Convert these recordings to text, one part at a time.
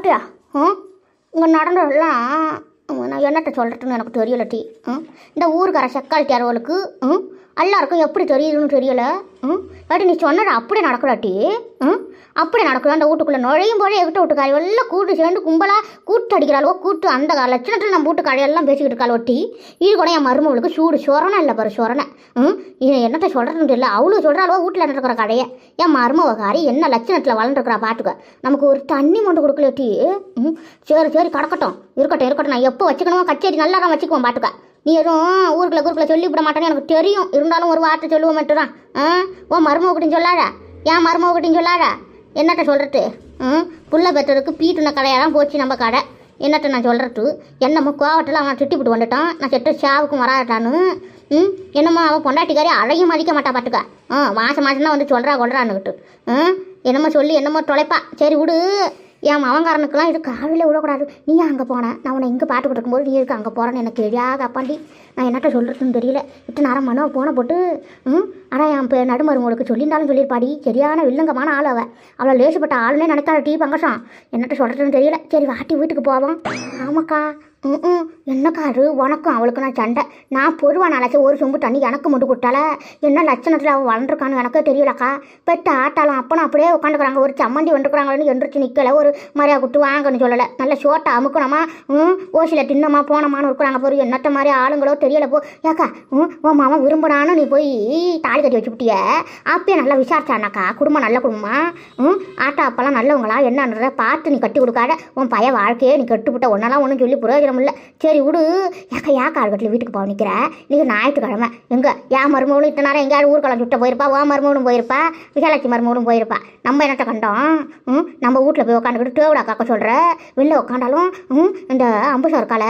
பாட்டியா? ம்? இங்கே நடந்ததெல்லாம் நான் என்னட்ட சொல்கிறதுன்னு எனக்கு தெரியல டீ. ம்? இந்த ஊருக்கார செக்கால்ட்டியாரவளுக்கு ம்? எல்லாருக்கும் எப்படி தெரியுதுன்னு தெரியல. ம்? ஏட்டி நீ சொன்னது அப்படியே நடக்கலாட்டி ம்? அப்படி நடக்குது அந்த வீட்டுக்குள்ளே நுழையும் போதே எகிட்ட வீட்டுக்காரி எல்லாம் கூட்டு சேர்ந்து கும்பலாக கூட்டு அடிக்கிறாளோ கூட்டு அந்த கால லட்சணத்தில் நம்ம வீட்டு கடையெல்லாம் பேசிக்கிட்டு இருக்காள் ஒட்டி இது கூட என் மருமகளுக்கு சூடு சொரணை இல்லை பாரு சொரணை. ம்? இது என்னத்தை சொல்கிறதுன்னு தெரியல. அவ்வளோ சொல்கிறாளோ வீட்டில் நடக்கிற கடையை என் மருமகாரி என்ன லட்சணத்தில் வளர்ந்துருக்கிறா பாட்டுக்க நமக்கு ஒரு தண்ணி மொண்டு கொடுக்கலட்டி ம்? சரி சரி கிடக்கட்டும். இருக்கட்டும் இருக்கட்டும். நான் எப்போ வச்சுக்கணுமோ கச்சேரி நல்லா தான் வச்சுக்குவோம் பாட்டுக்க நீ எதுவும் ஊருக்குள்ள ஊருக்குள்ள சொல்லி விட மாட்டேன்னு எனக்கு தெரியும். இருந்தாலும் ஒரு வார்த்தை சொல்லுவோம் மட்டும்தான். ஆ? உன் மருமகிட்டையும் சொல்லாத. ஏன் மருமகிட்டையும் சொல்லாத. என்னட்ட சொல்கிறது ம் புள்ள பெற்றதுக்கு பீட்டுன கடையெல்லாம் போச்சு நம்ம கடை. என்னட்ட நான் சொல்கிறது என்னமோ கோவத்தில் அவன் திட்டிவிட்டு வந்துட்டான். நான் செட்டு சாவுக்கும் வராட்டான்னு ம்? என்னமோ அவன் பொண்டாட்டிக்காரி அழையும் மதிக்க மாட்டா பாட்டுக்க ஆ மாதம் மாதம் தான் வந்து சொல்கிறா கொள்றான்னுக்கிட்டு ம் என்னமோ சொல்லி என்னமோ தொலைப்பா. சரி விடு. என் மவங்காரனுக்கெல்லாம் இது காலையில் விடக்கூடாது நீ அங்கே போன? நான் உன்னை இங்கே பாட்டு கொடுக்கும்போது நீ இருக்கு அங்கே போகிறேன்னு எனக்கு தெரியாத அப்பாண்டி. நான் என்னட்ட சொல்கிறதுன்னு தெரியல. இட்டு நேரம் மனோ போன போட்டு ம் ஆனால் என் இப்போ நடுமருமகளுக்கு சொல்லியிருந்தாலும் சொல்லியிருப்பாடி. சரியான வில்லங்கமான ஆள் அவள் அவளை லேசுப்பட்ட ஆளுனே நினைக்காத டீ பங்கசம் என்னட்ட சொல்கிறதுன்னு தெரியல. சரி வாட்டி வீட்டுக்கு போவோம். ஆமாக்கா. ம் ம் என்னக்கா உனக்கும் அவளுக்கு நான் சண்டை. நான் பொதுவாக நாளாச்சும் ஒரு சொம்பு தண்ணி எனக்கு மட்டும் கொடுத்தால? என்ன லட்சணத்தில் அவள் வளர்ந்துருக்கான்னு எனக்கே தெரியலக்கா. பெட்டு ஆட்டாலும் அப்பனும் அப்படியே உட்காந்துக்கிறாங்க. ஒரு சம்மந்தி வந்துருக்குறாங்களேன்னு எந்திரிச்சு நிற்கல ஒரு மரியா கொடுத்து வாங்கன்னு சொல்லலை. நல்ல ஷோட்டை அமுக்கணுமா ம் ஓசியில் தின்னமா போனமான்னு இருக்கிறாங்க போய் என்னத்த மாதிரி ஆளுங்களோ தெரியல போ. ஏக்கா ம் உன் மாமா விரும்புனான்னு நீ போய் தாலி கட்டி வச்சுக்கிட்டிய அப்பயே நல்லா விசாரிச்சானாக்கா குடும்பம் நல்ல குடும்பமா? ம் ஆட்டா அப்பெல்லாம் நல்லவங்களா? என்னன்றத பார்த்து நீ கட்டி கொடுக்காத. உன் பையன் வாழ்க்கையே நீ கட்டுப்பட்ட. ஒன்றெல்லாம் ஒன்றும் சொல்லி பிரயோஜனம் இல்லை சரி விடு. ஏக்கா ஏக்கா ஆளுகட்டில் வீட்டுக்கு போக நிற்கிற நீங்க ஞாயிற்றுக்கிழமை. எங்கே? ஏன் மருமகளும் இத்தனை நேரம் எங்கேயாவது ஊர்க்கலம் சுட்ட போயிருப்பா ஓ மருமகளும் போயிருப்பா விசாலாட்சி மருமகளும் போயிருப்பா. நம்ம என்னட்ட கண்டோம்? ம்? நம்ம வீட்டில் போய் உட்காந்துக்கிட்டு டேவிடா காக்க சொல்கிற வெளில உட்காந்தாலும் ம்? இந்த அம்புஷா இருக்கால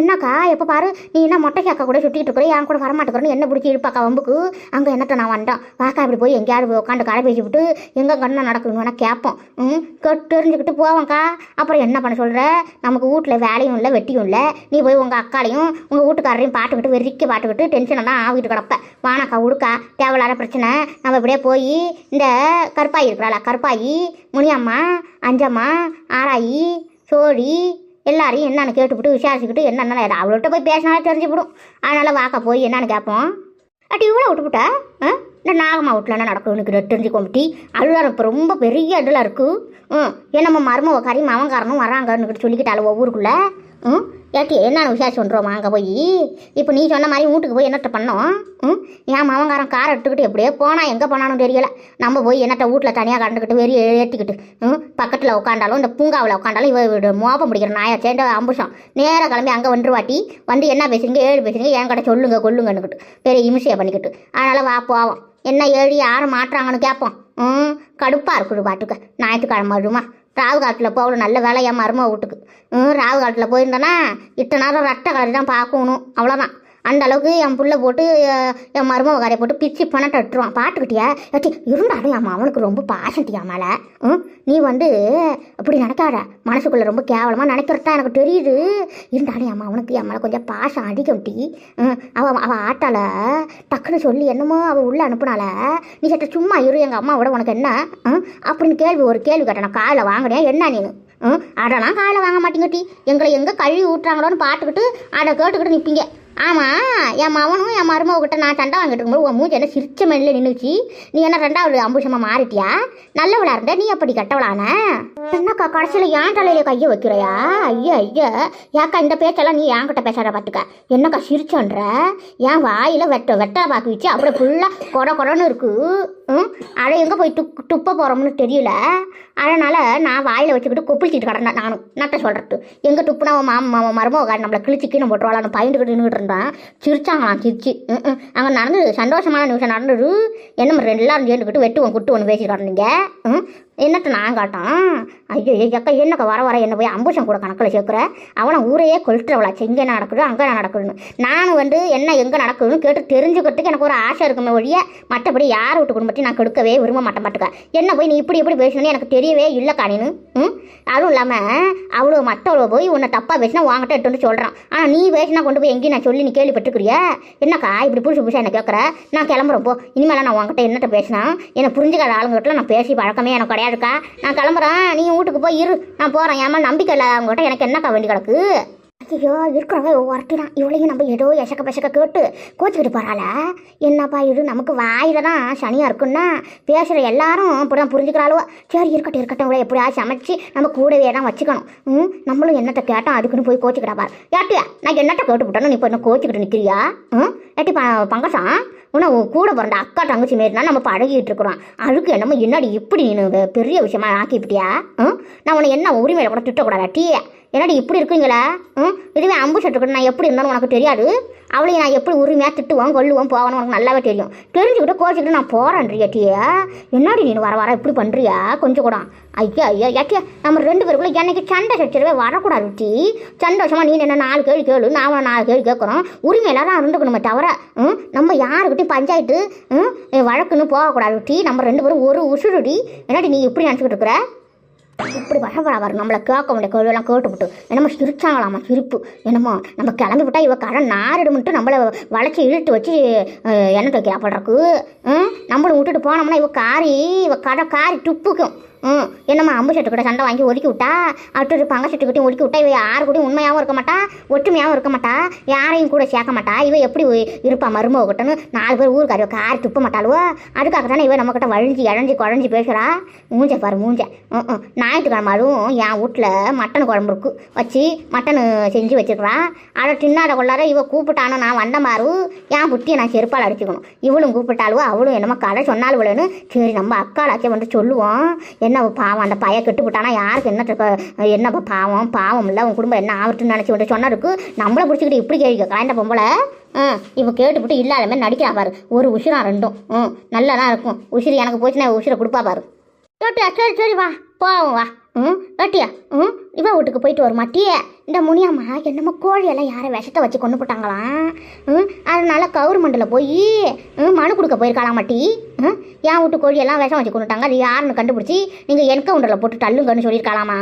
என்னக்கா எப்போ பாரு? நீ என்ன மொட்டை சாக்கா கூட சுற்றிட்டு இருக்கிற என் கூட வரமாட்டேங்கிறன்னு என்ன பிடிச்சி இருப்பாக்கா வம்புக்கு? அங்கே என்னத்த நான் வந்தோம்? வாக்கா இப்படி போய் எங்கேயாவது போய் உட்காந்து கடை பேசி விட்டு எங்கே கண்ணை நடக்கணும்னு கேட்போம். ம்? தெரிஞ்சுக்கிட்டு போவோம்க்கா. அப்புறம் என்ன பண்ண சொல்கிற நமக்கு வீட்டில் வேலையும் இல்லை வெட்டி வெட்டியும் இல்லை நீ போய் உங்கள் அக்காலையும் உங்கள் வீட்டுக்காரரையும் பாட்டுக்கிட்டு வெறிக்க பாட்டுக்கிட்டு டென்ஷனை தான் ஆகிட்டு கிடப்ப. வானாக்கா உடுக்கா தேவையில்லாத பிரச்சனை. நம்ம இப்படியே போய் இந்த கருப்பாயி இருக்கிறாளா கருப்பாயி முனியம்மா அஞ்சம்மா ஆராயி சோழி எல்லாரையும் என்னன்னு கேட்டுவிட்டு விசாரிச்சுக்கிட்டு என்னென்ன அவள்கிட்ட போய் பேசினாலே தெரிஞ்சுவிடும் அதனால் வாக்கா போய் என்னென்னு கேட்போம் அட்டி இவ்வளோ விட்டுவிட்டா ஆ? இந்த நாகம்மா வீட்டில் என்ன நடக்கும் எனக்கு தெரிஞ்சுக்கோமிட்டி அதுதான் இப்போ ரொம்ப பெரிய இதில் இருக்குது ம். என்னம்மா மருமவ கறி மவங்காரனும் வராங்கன்னு சொல்லிக்கிட்டாலும் ஊருக்குள்ளே ம்? ஏட்டி என்ன விசாரிச்சு வந்துடுவோம் அங்கே போய் இப்போ நீ சொன்ன மாதிரி வீட்டுக்கு போய் என்னட்ட பண்ணோம்? ம்? என் மாமங்காரன் காரை எடுத்துக்கிட்டு எப்படியே போனால் எங்கே போனாலும் தெரியல. நம்ம போய் என்னட்ட வீட்டில் தனியாக கண்டுக்கிட்டு வெறி ஏற்றிக்கிட்டு ம்? பக்கத்தில் உட்காண்டாலும் இந்த பூங்காவில் உட்காண்டாலும் இவ இவ மோப்பம் பிடிக்கிற நாயை சேர்ந்த அம்புஷம். நேராக கிளம்பி அங்கே வந்துருவாட்டி வந்து என்ன பேசுறீங்க? ஏழு பேசுறீங்க? என் கடை சொல்லுங்க கொல்லுங்கன்னுக்கிட்டு பெரிய இமிசையை பண்ணிக்கிட்டு. அதனால் வா போவோம். என்ன ஏழு யாரும் மாட்டுறாங்கன்னு கேட்போம். ம்? கடுப்பாக இருக்குது பாட்டுக்கு. ஞாயிற்றுக்கிழமை வருமா? ராவு காட்டில் போகணும் நல்ல வேலை என் மருமக வீட்டுக்கு. ராவு காட்டில் போயிருந்தேன்னா இத்தனை நேரம் ரட்டை கலரி தான் பார்க்கணும். அவ்வளோதான் அந்த அளவுக்கு என் புள்ள போட்டு என் மருமக கரையை போட்டு பிச்சு பணத்தை விட்டுருவான் பாட்டுக்கிட்டியா ஏட்டி இருந்தாலும் என் அவனுக்கு ரொம்ப பாசட்டியா மேலே. ம்? நீ வந்து அப்படி நினைக்காத மனசுக்குள்ளே ரொம்ப கேவலமாக நினைக்கிறது தான் எனக்கு தெரியுது. இருந்தாலும் என் அவனுக்கு என் மேலே கொஞ்சம் பாசம் அதிகம் டீ. ம்? அவள் அவள் ஆட்டால டக்குன்னு சொல்லி என்னமோ அவள் உள்ளே அனுப்புனால நீ சட்ட சும்மா இரு எங்கள் அம்மாவோட உனக்கு என்ன? ம்? அப்படின்னு கேள்வி ஒரு கேள்வி கேட்டேன். நான் காலைல வாங்கினேன் என்ன நீ ம்? அதெல்லாம் காலைல வாங்க மாட்டேங்கட்டி எங்களை எங்கே கழுவி ஊட்டுறாங்களோன்னு பார்த்துக்கிட்டு அதை கேட்டுக்கிட்டு நிற்பீங்க ஆமாம் என் மவனும் என் மருமகிட்ட நான் சண்டை வாங்கிட்டு இருக்கும்போது உன் மூஞ்சி என்ன சிரிச்ச மண்ணில் நின்றுச்சு நீ என்ன ரெண்டாவது அம்புஷமாக மாறிட்டியா? நல்ல இருந்த நீ அப்படி கெட்டவளான? என்னக்கா கடைசியில் ஏன் தலையில கையை வைக்கிறையா? ஐயா ஐயா. ஏக்கா இந்த பேச்செல்லாம் நீ என்கிட்ட பேசாத பார்த்துக்க என்னக்கா சிரிச்சோன்ற? என் வாயில் வெட்ட வெட்டா பாக்கு வச்சு அப்படியே ஃபுல்லாக கொட கொடன்னு இருக்கு. ம்? அதை எங்கே போய் துப் துப்ப போகிறோம்னு தெரியல. அதனால் நான் வாயில் வச்சுக்கிட்டு கொப்பிளிச்சிட்டு கிடந்தேன் நானும். நட்ட சொல்கிறது எங்கே துப்புனா மாமா மருமக நம்மளை கிழிச்சு கீழே போட்டுருவாளான்னு பயந்துக்கிட்டு நின்றுட்டு இருந்தான் சிரிச்சாங்களாம் சிரிச்சு. ம் ம். அங்கே நடந்தது சந்தோஷமான நிமிஷம் நடந்தது. என்ன ரெண்டு எல்லாரும் சேர்ந்துக்கிட்டு வெட்டுவோம் ஒன்று குட்டு ஒன்று பேசிட்டு இருந்தீங்க என்னத்தை நான் காட்டான் ஐயோ எக்கா என்னக்கா வர வர என்ன போய் அம்புஷம் கூட கணக்கில் சேர்க்குற? அவனை ஊரையே கொளுத்துறவளாச்சு இங்கே என்ன நடக்குது அங்கே என்ன நடக்குதுன்னு. நானும் வந்து என்ன எங்கே நடக்குதுன்னு கேட்டு தெரிஞ்சுக்கிறதுக்கு எனக்கு ஒரு ஆசை இருக்குமே ஒழிய மற்றபடி யார் வீட்டு குடும்பத்தையும் நான் கெடுக்கவே விரும்ப மாட்டேன் மாட்டுக்கா என்ன போய் நீ இப்படி இப்படி பேசணும்னு எனக்கு தெரியவே இல்லைக்கா நீனு ம்? அதுவும் இல்லாமல் அவ்வளோ மற்றவளோ போய் உன்னை தப்பாக பேசினா வாங்கிட்ட எடுத்து வந்து சொல்கிறான் ஆனால் நீ பேசினா கொண்டு போய் எங்கேயும் நான் சொல்லி நீ கேள்விப்பட்டுக்கிறியா என்னக்கா இப்படி புதுசு புதுசாக என்ன கேட்குற நான் கிளம்புறப்போ இனிமேல் நான் உங்ககிட்ட என்னட்ட பேசினா என்னை புரிஞ்சுக்காத ஆளுங்கிட்ட நான் பேசி பழக்கமே எனக்கு கிடையாதுக்கா. நான் கிளம்புறேன். நீ வீட்டுக்கு போய் இரு. நான் போகிறேன் ஏமா நம்பிக்கை இல்லை அவங்ககிட்ட எனக்கு என்னக்கா வேண்டி கிடக்கு? ஐயோ இருக்கிறவங்க ஒருத்தி தான் இவளையும் நம்ம ஏதோ எசக்க பெசக்க கேட்டு கோச்சிக்கிட்டு போகிறாள என்னப்பா இது? நமக்கு வாயில் தான் சனியாக இருக்குன்னா பேசுகிற எல்லாரும் இப்படி தான் புரிஞ்சுக்கிறாளோ சரி இருக்கட்டும் இருக்கட்டும். இவ்வளோ எப்படியாவது சமைச்சு நம்ம கூடவே தான் வச்சுக்கணும். ம்? நம்மளும் என்னத்தை கேட்டோம் அதுக்குன்னு போய் கோச்சிக்கிட்டா பாரு. ஏட்டியா நான் என்னத்தை கேட்டு விட்டோன்னு நீ இப்போ என்ன கோச்சிக்கிட்டு நிற்கிறியா ம்? ஏட்டி ப பங்கசம் உன்னை உன் கூட பிறந்த அக்கா தங்கச்சி மாரினா நம்ம பழகிட்டு இருக்கிறோம். அழுக்கு என்னமோ என்னடி இப்படி நீ பெரிய விஷயமா ஆக்கிவிட்டியா? நான் உன்னை என்ன உரிமையில கூட திட்டக்கூடாதா? டீ என்னடி இப்படி இருக்குங்களா? ம்? இதுவே அம்பு சட்டுக்கிட்ட நான் எப்படி இருந்தாலும் உனக்கு தெரியாது. அவளையும் நான் எப்படி உரிமையாக திட்டுவோம் கொள்ளுவோம் போவேன்னு உனக்கு நல்லாவே தெரியும். தெரிஞ்சுக்கிட்டு கோச்சிக்கிட்டு நான் போகிறேன்றியா டீயா என்னடி நீ வர வர இப்படி பண்ணுறியா கொஞ்சம் கூட. ஐயா ஐயா ஏட்டியா நம்ம ரெண்டு பேருக்குள்ள என்னைக்கு சண்டை சச்சரவே வரக்கூடாது டி. சந்தோஷமாக நீ என்ன நாலு கேள்வி கேளு நான் நாலு கேள்வி கேட்குறோம் உரிமையில தான் இருந்துக்கணுமே தவிர ம், நம்ம யாருக்கிட்டையும் பஞ்சாயத்து ம், வழக்குன்னு போகக்கூடாது டி. நம்ம ரெண்டு பேரும் ஒரு உசுருடி. என்னடி நீ இப்படி நினச்சிக்கிட்டு இருக்கிற? இப்படி வரவரா வரும் நம்மளை கேட்க வேண்டிய கேள்வியெல்லாம் கேட்டுவிட்டு என்னமோ சிரிச்சாங்களாமா சிரிப்பு. என்னமோ நம்ம கிளம்பி விட்டால் இவ கடன் நாரிடுமிட்டு நம்மளை வளைச்சி இழுத்து வச்சு அஹ், எண்ணெய் வைக்கிறா நம்மளும் விட்டுட்டு போனோம்னா இவ காரி இவ கடை காரி துப்புக்கும். ம் என்னம்மா அம்பு சட்டு கூட சண்டை வாங்கி ஒதுக்கி விட்டா? அட்டு பங்க சட்டு கிட்டையும் ஒதுக்கி விட்டா இவ யாரு கூடயும் உண்மையாகவும் இருக்க மாட்டா ஒற்றுமையாகவும் இருக்க மாட்டா யாரையும் கூட சேர்க்க மாட்டா இவ எப்படி இருப்பா மருமக கிட்டன்னு நாலு பேர் ஊருக்கு காரி துப்ப மாட்டாளுவோ? அதுக்காக தானே இவ நம்மக்கிட்ட வழிஞ்சு இழஞ்சி குழஞ்சி பேசுகிறா மூஞ்ச பாரு மூஞ்ச. ம் ம். ஞாயிற்றுக்கிழமை அதுவும் என் வீட்டில் மட்டன் குழம்பு இருக்கு. வச்சு மட்டன் செஞ்சு வச்சுருக்கிறா. அதை தின்னாட கொள்ளார இவ கூப்பிட்டானோ நான் வந்த மாறு என் புட்டியை நான் செருப்பால் அடிச்சுக்கணும். இவளும் கூப்பிட்டாளுவோ அவளும் என்னமோ கதை சொன்னாலும் சரி நம்ம அக்காளாச்சே வந்து சொல்லுவோம். என்ன பாவம்? அந்த பையன் கெட்டு விட்டானா யாருக்கு என்ன என்ன பாவம்? பாவம் இல்லை உன் குடும்பம் என்ன ஆகட்டும்னு நினச்சி வந்து சொன்னதுக்கு நம்மளை பிடிச்சிக்கிட்டு இப்படி கேள்வி கலாண்ட பொம்பளை ம் இப்போ கேட்டுவிட்டு இல்லாத மாதிரி நடிக்கிறா பாரு. ஒரு உசிரா ரெண்டும். ம் நல்லா தான் இருக்கும். உசிறு எனக்கு போச்சுன்னா உசிரை கொடுப்பா பாரு. சரி சரி வா. போவோம் வா. ம் ஏட்டியா ம் இவ வீட்டுக்கு போயிட்டு வரும்? மாட்டியே இந்த முனியம்மா என்னமோ கோழியெல்லாம் யாரை விஷத்தை வச்சு கொண்டு போட்டாங்களாம். ம் அதனால கவர்மெண்ட்டில் போய் ம் மனு கொடுக்க போயிருக்காளாம் மாட்டி ம் என் வீட்டு கோழியெல்லாம் விஷம் வச்சு கொண்டுட்டாங்க அது யாருன்னு கண்டுபிடிச்சி நீங்கள் என்கவுண்டரில் போட்டு தள்ளுங்கன்னு சொல்லியிருக்காளாமா?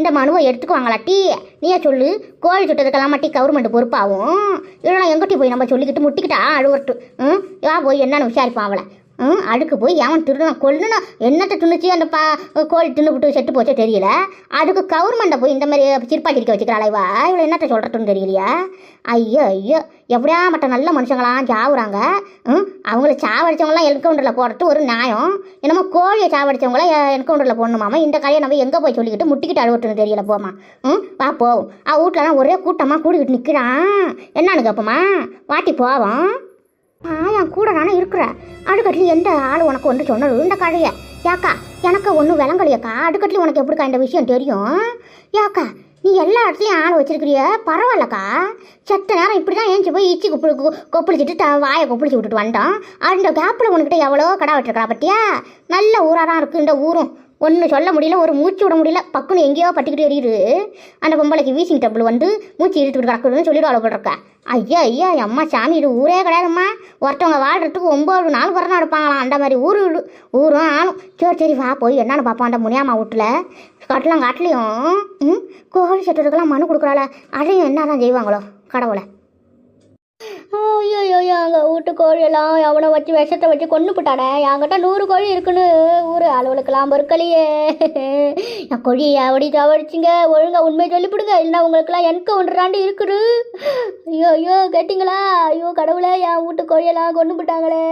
இந்த மனுவை எடுத்துக்குவாங்களாட்டி நீயே சொல்லு. கோழி சுட்டதுக்கெல்லாம் மாட்டி கவர்மெண்ட் பொறுப்பாகும் இல்லைனா எங்கிட்டி போய் நம்ம சொல்லிக்கிட்டு முட்டிக்கிட்டா அழுவட்டு ம் யா போய் என்னன்னு விசாரிப்பான் அவளை. ம் அடுக்கு போய் எவன் திருடணும் கொல்லணும் என்னத்தை தின்னுச்சு அந்த பா கோழி தின்னுபிட்டு செட்டு போச்சோ தெரியல. அதுக்கு கவர்மெண்ட்டை போய் இந்த மாதிரி சிற்பாக்கி இருக்க வச்சுக்கிறாளா இவா இவ்வளோ என்னத்தை சொல்கிறதுன்னு தெரியலையா? ஐயோ ஐயோ எப்படியா மற்ற நல்ல மனுஷங்களாம் சாவுறாங்க? ம் அவங்கள சாவடிச்சவங்களாம் என்கவுண்டரில் போடுறது ஒரு நியாயம். என்னமோ கோழியை சாவடிச்சவங்கள என்கவுண்டரில் போடணுமாமா இந்த கதையை நம்ம எங்கே போய் சொல்லிக்கிட்டு முட்டிக்கிட்டு அழுவட்டுன்னு தெரியல போமா ம் வா போவோம் ஆ வீட்டிலலாம் ஒரே கூட்டமாக கூடிக்கிட்டு நிற்கிறான் என்னன்னு கேட்போமா வாட்டி போவோம். ஆ என் கூட நானும் இருக்கிறேன். அடுக்கட்டில் எந்த ஆள் உனக்கு ஒன்று சொன்னது? இந்த கழைய. யாக்கா எனக்கு ஒன்றும் விளங்கலையாக்கா. அடுக்கட்டில் உனக்கு எப்படிக்கா இந்த விஷயம் தெரியும்? யாக்கா நீ எல்லா இடத்துலையும் ஆள் வச்சிருக்கிறிய? பரவாயில்லக்கா. செத்த நேரம் இப்படி தான் ஏஞ்சி போய் இச்சி குப்பிளி கொப்பளிச்சிட்டு த வாயை கொப்பிளிச்சு விட்டுட்டு வந்தோம் அந்த கேப்பில் உனக்கிட்ட எவ்வளோ கடை விட்டுருக்கா பட்டியா நல்ல ஊராக தான் இருக்குது இந்த ஊரும். ஒன்று சொல்ல முடியல ஒரு மூச்சு விட முடியல. பக்குன்னு எங்கேயோ பட்டிக்கிட்டு எரியுது. அந்த பொம்பளைக்கு வீசிங் டபுள் வந்து மூச்சு இழுத்துக்கிட்டு கிடக்குதுன்னு சொல்லிட்டு அவ்வளோ ஐயா ஐயா அம்மா சாமி இது ஊரே கிடையாதும்மா. ஒருத்தவங்க வாழ்கிறதுக்கு ஒம்பது நாள் பிறந்தா எடுப்பாங்களாம் அந்த மாதிரி ஊர் ஊரும் ஆளும் சரி சரி வா போய் என்னன்னு பார்ப்போம் அந்த முனியாமா வீட்டில் கட்டலாம் காட்டிலையும் ம் கோழி செட்டுறதுக்கெல்லாம் மனு கொடுக்குறாள. அதையும் என்ன தான் செய்வாங்களோ கடவுளை. ஐயோ எங்கள் வீட்டு கோழியெல்லாம் எவனை வச்சு விஷத்தை வச்சு கொண்டு போட்டானே என்கிட்ட நூறு கோழி இருக்குன்னு. ஊர் அளவுகளுக்கெல்லாம் பொறுக்கலையே. என் கோழி அப்படி தவடிச்சிங்க ஒழுங்கா உண்மையை சொல்லிவிடுங்க இல்லைன்னா உங்களுக்கெல்லாம் எனக்கு ஒன்றாண்டு இருக்குது. ஐயோ ஐயோ கேட்டிங்களா? ஐயோ கடவுளே என் வீட்டு கோழியெல்லாம் கொண்டு போட்டாங்களே.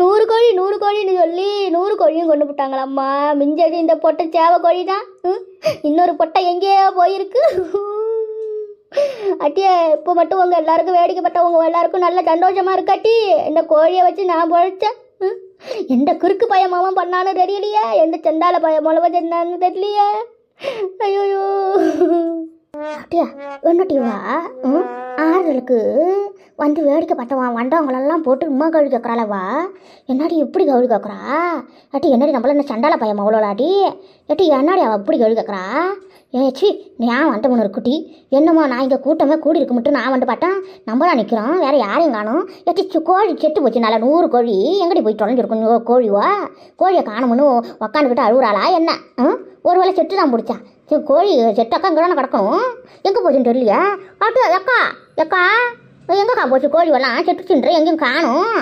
நூறு கோழி நூறு கோழின்னு சொல்லி நூறு கோழியும் கொண்டு போட்டாங்களாம்மா. மிஞ்சது இந்த பொட்டை சேவை கோழி தான் இன்னொரு பொட்டை எங்கேயோ போயிருக்கு. அட்டியே இப்போ மட்டும் உங்கள் எல்லாருக்கும் வேடிக்கைப்பட்டவங்க எல்லாருக்கும் நல்ல சந்தோஷமா இருக்காட்டி இந்த கோழியை வச்சு நான் பொழைச்சேன் ம்? எந்த குறுக்கு பயமாவும் பண்ணான்னு தெரியலையே எந்த செண்டால பயம் மூலமா சென்னான்னு தெரியலையே. ஐயோ அட்டியா என்னட்டிவா ம்? ஆறுதலுக்கு வந்து வேடிக்கை பார்த்தவன் வந்தவங்களெல்லாம் போட்டு உமா கழுவி கேட்குறாளவா என்னடி இப்படி கழுவி கேட்குறா ஏட்டி என்னடி நம்மள என்ன சண்டால பையன் அவ்வளோலாடி ஏட்டி என்னடி அவள் இப்படி கழுவி கேட்குறா ஏச்சி நான் வந்த ஒரு குட்டி. என்னமோ நான் இங்கே கூட்டமே கூடி இருக்க மட்டும் நான் வந்து பார்த்தேன். நம்ம நிற்கிறோம் வேறு யாரையும் காணும். ஏட்டி கோழி செத்து போச்சு நல்லா நூறு கோழி. எங்கடி போய் தொலைஞ்சிருக்கும் கோழிவா? கோழியை காணும்னு உக்காந்துக்கிட்டு அழுகுறாளா என்ன? ஒரு வேளை செட்டு தான் பிடிச்சா. கோழி கோழி செட்டக்கா இங்கே தானே கிடக்கணும் எங்கே போச்சுன்னு தெரியலையா? ஆட்டு அக்கா! எக்கா எங்கக்கா போச்சு? கோழி எல்லாம் செத்துச்சுன்ற எங்கேயும் காணும்.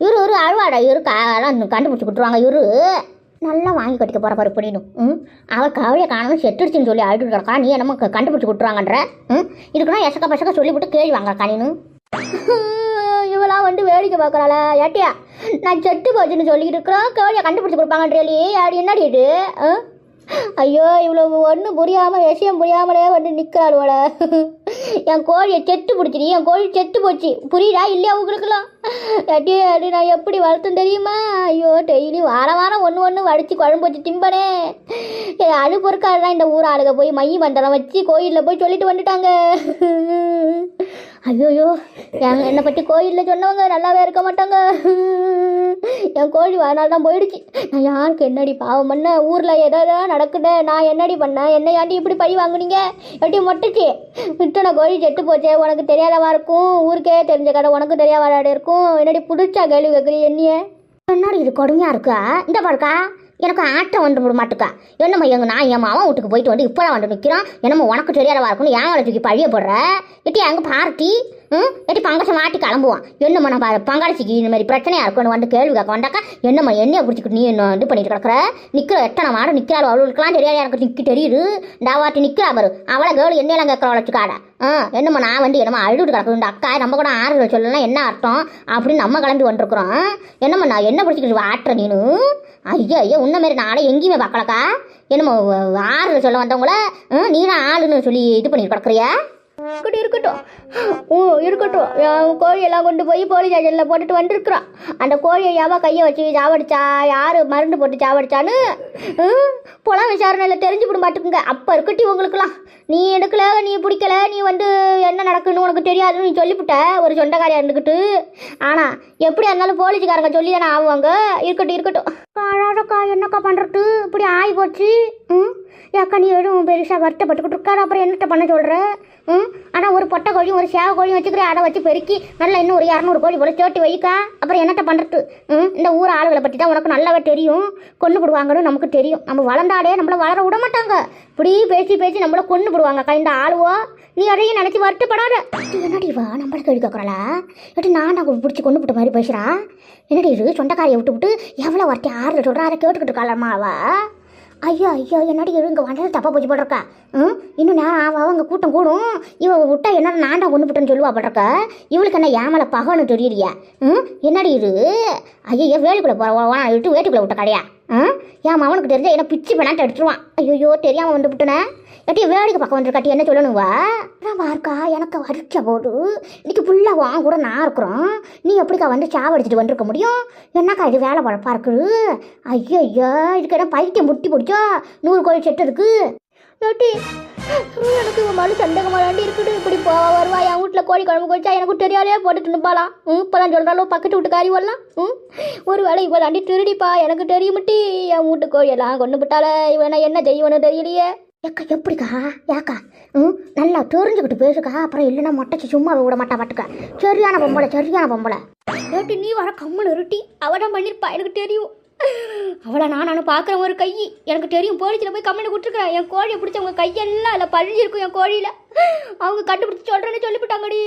இரு இரு அழுவாடா இருக்கா. அதெல்லாம் கண்டுபிடிச்சி கொடுத்துருவாங்க இரு. நல்லா வாங்கி கட்டிக்க போகிற பாரு பண்ணிடும் ம்? அவள் கவலையை காணணும் செட்டுருச்சுன்னு சொல்லி அழுட்டு கிடக்கா. நீ என்னமோ கண்டுபிடிச்சி கொடுத்துருவாங்கன்ற. ம்? இதுக்குன்னா எசக்க பசக்க சொல்லிவிட்டு கேள்வி வாங்க கணினு இவளாம் வந்து வேடிக்கை பார்க்குறாள? ஏட்டியா நான் செட்டு போச்சுன்னு சொல்லிட்டு இருக்கிறோம் கேள்வியை கண்டுபிடிச்சி கொடுப்பாங்கன்றேலி அப்படி என்னடி இது? ஆ? ஐயோ இவ்வளோ ஒன்றும் புரியாமல் விஷயம் புரியாமலே வந்து நிற்கிறாளுவல என் கோழியை செத்து பிடிச்சிடி என் கோழி செத்து போச்சு. புரியுதா? இல்லையா உங்களுக்குலாம் அடி அடி நான் எப்படி வளர்த்தேன் தெரியுமா? ஐயோ டெய்லி வாரம் வாரம் ஒன்று ஒன்று வடித்து குழம்பு வச்சு திம்பனே. அழு அது பொறுக்காதான் இந்த ஊர் ஆளுக போய் மை மந்திரம் வச்சு கோயிலில் போய் சொல்லிட்டு வந்துட்டாங்க. ஐயோயோ என் என்னை பற்றி கோயிலில் சொன்னவங்க நல்லாவே இருக்க மாட்டாங்க. என் கோழி அதனால தான் போயிடுச்சு. நான் யாருக்கு என்னடி பாவம் பண்ண? ஊரில் ஏதாவது நடக்குது நான் என்னடி பண்ணேன்? என்ன ஏன்டி இப்படி பழி வாங்குனீங்க? எப்படி மொட்டுச்சு. இத்தனை கோழி செத்து போச்சே உனக்கு தெரியாதவா இருக்கும். ஊருக்கே தெரிஞ்ச கடை உனக்கு தெரியாத இருக்கும். என்னடி பிடிச்சா கேள்வி கேட்குறீ என்னைய? என்னடி இது கொடுமையாக இருக்கா? இந்த பாருக்கா எனக்கு ஆட்டம் வந்து விட மாட்டுக்கா. என்னம்மா எங்கள் நான் என் மாமா வீட்டுக்கு போயிட்டு வந்து இப்போ வந்து நிற்கிறான் என்னம்மா உனக்கு தெரியாதவா இருக்குன்னு ஏன் அவளை தூக்கி பழிய போடுற? எட்டி எங்கள் பார்ட்டி. ம்? எட்டி பங்கசம் மாட்டி கிளம்புவான் என்னம்மா நம்ம பங்காளிச்சிக்கு இந்த மாதிரி பிரச்சனையாக இருக்கும்னு வந்து கேள்வி கேட்க வந்தாக்கா என்னம்மா என்னைய பிடிச்சிக்கிட்டு நீ என்ன இது பண்ணிட்டு கிடக்குற? நிற்கிற எத்தனை மாடு நிற்கிறாள் அவளுக்கெல்லாம் தெரியாது எனக்கு நிற்க தெரியுது? டாவாட்டி நிற்கிறா பாரு. அவளை கேள் என்னையெல்லாம் கேட்குற வளர்ச்சிக்காடா ஆ என்னம்மா நான் வந்து என்னம்மா அழுதுட்டு கிடக்குது இந்த அக்கா நம்ம கூட ஆறுதல் சொல்லலாம் என்ன அர்த்தம்? அப்படின்னு நம்ம கிளம்பி வந்துருக்குறோம். என்னம்மா நான் என்ன பிடிச்சிக்கிட்டு ஆட்டுற நீனு? ஐயோ ஐயோ உன்ன மாரி நாளே எங்கேயுமே பார்க்கலக்கா. என்னமோ ஆறுதல் சொல்ல வந்தவங்கள நீ தான் ஆளுன்னு சொல்லி இது பண்ணிட்டு கிடக்குறியா? இருக்கட்டும் இருக்கட்டும். ஓ இருக்கட்டும். கோழியெல்லாம் கொண்டு போய் போலீஸ் ஸ்டேஷனில் போட்டுட்டு வந்துருக்குறான். அந்த கோழியை யாவா கையை வச்சு சாவடிச்சா யார் மருந்து போட்டு சாவடிச்சான்னு? ம், புலம் விசாரணையில் தெரிஞ்சுவிட மாட்டுக்குங்க அப்போ இருக்கட்டி உங்களுக்குலாம் நீ எடுக்கல நீ பிடிக்கல நீ வந்து என்ன நடக்குன்னு உனக்கு தெரியாதுன்னு நீ சொல்லிவிட்ட ஒரு சொந்தக்காரியாக இருந்துக்கிட்டு ஆனால் எப்படியா இருந்தாலும் போலீஸ்காரங்க சொல்லி தானே ஆவாங்க இருக்கட்டும் இருக்கட்டும். அழகக்கா என்னக்கா பண்ணுறது இப்படி ஆகி போச்சு. ம்? ஏக்கா நீ எதுவும் பெருசாக வருத்தப்பட்டுக்கிட்டு இருக்காரு அப்புறம் என்னட்ட பண்ண சொல்கிற ம்? ஆனால் ஒரு பொட்டை கோழியும் ஒரு சேவை கோழியும் வச்சுக்கிறேன் அதை வச்சு பெருக்கி நல்லா இன்னும் ஒரு இரநூறு கோழி போல சேர்த்து வைக்கா. அப்புறம் என்னட்ட பண்ணுறது ம்? இந்த ஊர் ஆளுகளை பற்றி தான் உனக்கு நல்லாவே தெரியும். கொண்டு போடுவாங்கன்னு நமக்கு தெரியும். நம்ம வளர்ந்தாலே நம்மளை வளர விட மாட்டாங்க. இப்படி பேசி பேசி நம்மள கொண்டு போடுவாங்கக்கா இந்த ஆளுவோ. நீ அதையும் நினச்சி வருத்தப்படாத. என்னடி வா நம்மள கேள்வி கேட்குறாளா எப்படி நான் நாங்கள் பிடிச்சி கொண்டு போட்ட மாதிரி பேசுகிறா என்னடி இது? சொந்தக்காரியை விட்டு விட்டு எவ்வளோ வரட்டி ஆறுதல் சொல்கிறா அதை கேட்டுக்கிட்டு இருக்காளம்மா ஐயோ ஐயோ என்னடி இவங்க இங்கே வந்தது தப்பாக போச்சு போடுறக்கா ம்? இன்னும் நேரம் ஆவா அவங்க கூட்டம் கூடும். இவ விட்டா என்னடா நான் தான் கொண்டு விட்டேன்னு சொல்லுவா போடுறக்க இவளுக்கு என்ன ஏமலை பகவானு தெரியலையா? ம்? என்னடி இது? ஐயோ வேலைக்குள்ளே போகிறவா விட்டு வேட்டுக்குள்ளே விட்ட கடையா? ஆ? என் அவனுக்கு தெரிஞ்சா என்ன பிச்சு பண்ணாட்டு எடுத்துருவான். ஐயோ தெரியாமல் வந்து விட்டனே எட்டி வேடிக்கை பக்கம் வந்து கட்டி என்ன சொல்லணுவா நான் பார்க்கா எனக்கு வரிச்ச போது இன்னைக்கு ஃபுல்லாக வாங்க கூட நான் இருக்கிறோம். நீ எப்படிக்கா வந்து சாவடிச்சிட்டு வந்திருக்க முடியும்? என்னக்கா இது வேலை பழப்பா இருக்குது ஐயோ ஐயோ இதுக்கு என்ன பைத்தியம் முட்டி பிடிச்சோ? நூறு கோழி செட்டதுக்கு. ஏட்டி எனக்கு இவன் மனு சந்தேகமாக தாண்டி இருக்குது. இப்படி போவா வருவா என் வீட்டில் கோழி குழம்பு வச்சா எனக்கு தெரியாதே போட்டு நிற்பாலாம் ம் இப்போலாம் சொல்கிறாலும் பக்கத்து வீட்டுக்காரி வரலாம் ம் ஒரு வேலை இவள் தாண்டி திருடிப்பா எனக்கு தெரியுமட்டி. என் வீட்டு கோழியெல்லாம் கொண்டு விட்டால இவனை என்ன செய்வனு தெரியலையே. ஏக்கா எப்படிக்கா? ஏக்கா ம் நல்லா தெரிஞ்சுக்கிட்டு பேசுக்கா. அப்புறம் இல்லைன்னா மொட்டைச்சு சும்மா விட மாட்டா மாட்டுக்க சரியான பொம்பளை சரியான பொம்பளை. ஏட்டி நீ வர கம்மல் இருட்டி. அவதான் பண்ணியிருப்பா எனக்கு தெரியும். அவளை நான் நானும் பார்க்குற ஒரு கை எனக்கு தெரியும் போலீஸில் போய் கம்ப்ளைண்ட் கொடுத்துருக்குறேன் என் கோழியை பிடிச்சவங்க கையெல்லாம் அதில் பழிஞ்சிருக்கும் என் கோழியில். அவங்க கண்டுபிடிச்சி சொல்கிறேன்னு சொல்லிவிட்டாங்கடி.